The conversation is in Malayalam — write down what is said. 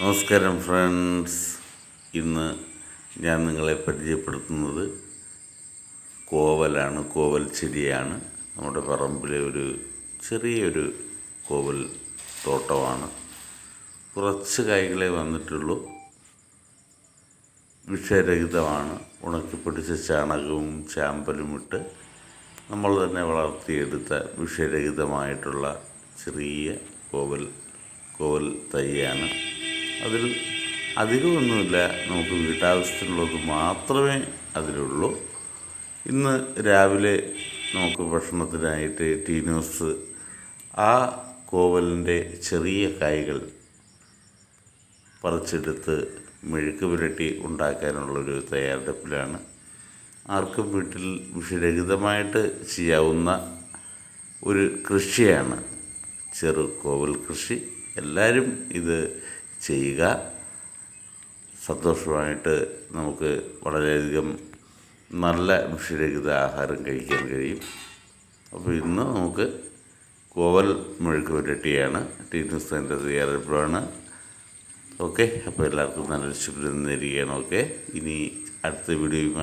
നമസ്കാരം ഫ്രണ്ട്സ്. ഇന്ന് ഞാൻ നിങ്ങളെ പരിചയപ്പെടുത്തുന്നത് കോവലാണ് കോവൽ ചെടിയാണ്. നമ്മുടെ പറമ്പിലെ ഒരു ചെറിയൊരു കോവൽ തോട്ടമാണ്. കുറച്ച് കായ്കളെ വന്നിട്ടുള്ളൂ. വിഷരഹിതമാണ്. ഉണക്കിപ്പൊടിച്ച ചാണകവും ചാമ്പലും ഇട്ട് നമ്മൾ തന്നെ വളർത്തിയെടുത്ത വിഷരഹിതമായിട്ടുള്ള ചെറിയ കോവൽ കോവൽ തൈയാണ്. അതിൽ അധികമൊന്നുമില്ല നമുക്ക് വീട്ടാവശ്യത്തിനുള്ളത് മാത്രമേ അതിലുള്ളൂ. ഇന്ന് രാവിലെ നമുക്ക് ഭക്ഷണത്തിനായിട്ട് ടീനോസ് ആ കോവലിന്റെ ചെറിയ കായ്കൾ പറിച്ചെടുത്ത് മെഴുക്ക് പുരട്ടി ഉണ്ടാക്കാനുള്ളൊരു തയ്യാറെടുപ്പിലാണ്. ആർക്കും വീട്ടിൽ വിഷരഹിതമായിട്ട് ചെയ്യാവുന്ന ഒരു കൃഷിയാണ് ചെറു കോവൽ കൃഷി. എല്ലാവരും ഇത് ചെയ്യുക. സന്തോഷമായിട്ട് നമുക്ക് വളരെയധികം നല്ല വിഷരഹിത ആഹാരം കഴിക്കാൻ കഴിയും. അപ്പോൾ ഇന്ന് നമുക്ക് കോവൽ മെഴുക്ക് പുരട്ടിയാണ്. എന്റെ തയ്യാറെടുപ്പാണ് ഓക്കെ അപ്പോൾ എല്ലാവർക്കും നല്ല ശുഭം നേരുകയാണ്. ഓക്കെ ഇനി അടുത്ത വീഡിയോയുമായി